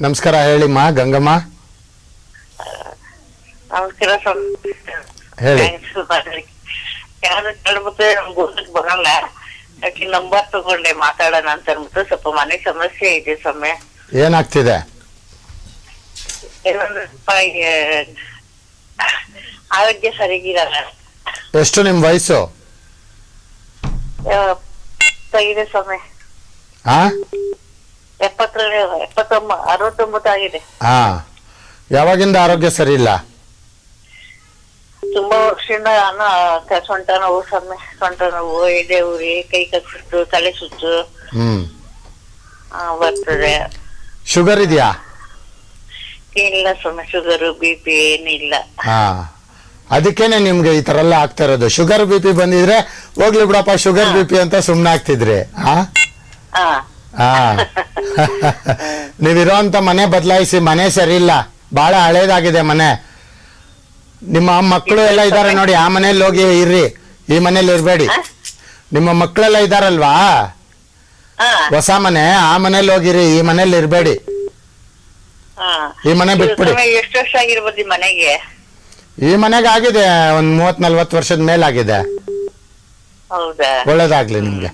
ನಮಸ್ಕಾರ ಹೇಳಿಮ್ಮ ಗಂಗಮ್ಮ. ನಮಸ್ಕಾರ ಸ್ವಾಮಿ. ಹೇಳಿ. ಯಾರು ಕೇಳ್ಬಿಟ್ಟು ಬರಲ್ಲ. ಯಾಕೆ ನಂಬರ್ ತಗೊಂಡೆ ಮಾತಾಡೋಣ ಅಂತ ಅಂದ್ಬಿಟ್ಟು ಸ್ವಲ್ಪ ಮನೆ ಸಮಸ್ಯೆ ಇದೆ ಸ್ವಾಮಿ. ಏನಾಗ್ತಿದೆ? ಆರೋಗ್ಯ ಸರಿಗಿರಲ್ಲ. ಎಷ್ಟು ನಿಮ್ ವಯಸ್ಸು? ಇದೆ ಸ್ವಾಮಿ. ಹಾ ಎಪ್ಪತ್ತರಲ್ಲಿ ಎಪ್ಪತ್ತೊಂಬ ಅರವತ್ತೊಂಬತ್ತು ಆಗಿದೆ. ಹಾ ಯಾವಾಗಿಂದ ಆರೋಗ್ಯ ಸರಿ ಇಲ್ಲ? ತುಂಬಾ ವರ್ಷದಿಂದ ನಾನು ಕ- ಸೊಂಟ ನೋವು ಸ್ವಾಮಿ ಸೊಂಟ ನೋವು ಎದೆ ಉರಿ ಕೈ ಕಾಲು ಸುತ್ತು ತಲೆ ಸುತ್ತು. ಹ್ಮ್. ಆ, ಬರ್ತದೆ. ಶುಗರ್ ಇದೆಯಾ? ಇಲ್ಲ ಸ್ವಾಮಿ ಶುಗರ್ ಬಿ ಪಿ ಏನಿಲ್ಲ ಹಾ. ಅದಕ್ಕೇನೆ ನಿಮ್ಗೆ ಈ ತರ ಎಲ್ಲ ಆಗ್ತಾ ಇರೋದು. ಶುಗರ್ ಬಿ ಪಿ ಬಂದಿದ್ರೆ ಹೋಗ್ಲಿ ಬಿಡಪ್ಪ ಶುಗರ್ ಬಿ ಪಿ ಅಂತ ಸುಮ್ನೆ ಆಗ್ತಿದ್ರಿ. ಹಾ? ಹಾ. ಹಾ. ನೀವಿರೋಂತ ಮನೆ ಬದಲಾಯಿಸಿ ಮನೆ ಸರಿಯಿಲ್ಲ ಇಲ್ಲ ಬಹಳ ಹಳೇದಾಗಿದೆ ಮನೆ. ನಿಮ್ಮ ಮಕ್ಕಳು ಎಲ್ಲ ಇದಾರೆ ನೋಡಿ ಆ ಮನೇಲಿ ಹೋಗಿ ಇರ್ರಿ ಈ ಮನೇಲಿ ಇರಬೇಡಿ. ನಿಮ್ಮ ಮಕ್ಕಳೆಲ್ಲ ಇದಾರಲ್ವಾ? ಹಾ. ಹೊಸ ಮನೆ ಆ ಮನೇಲಿ ಹೋಗಿರಿ ಈ ಮನೇಲಿ ಇರ್ಬೇಡಿ. ಈ ಮನೆ ಬಿಟ್ಬಿಡಿ. ಎಷ್ಟು ವರ್ಷ ಆಗಿರ್ಬೋದು ಈ ಮನೆಗೆ? ಈ ಮನೆಗೆ ಆಗಿದೆ ಒಂದ್ ಮೂವತ್ ನಲ್ವತ್ ವರ್ಷದ ಮೇಲಾಗಿದೆ. ಒಳ್ಳೇದಾಗ್ಲಿ ನಿಮ್ಗೆ.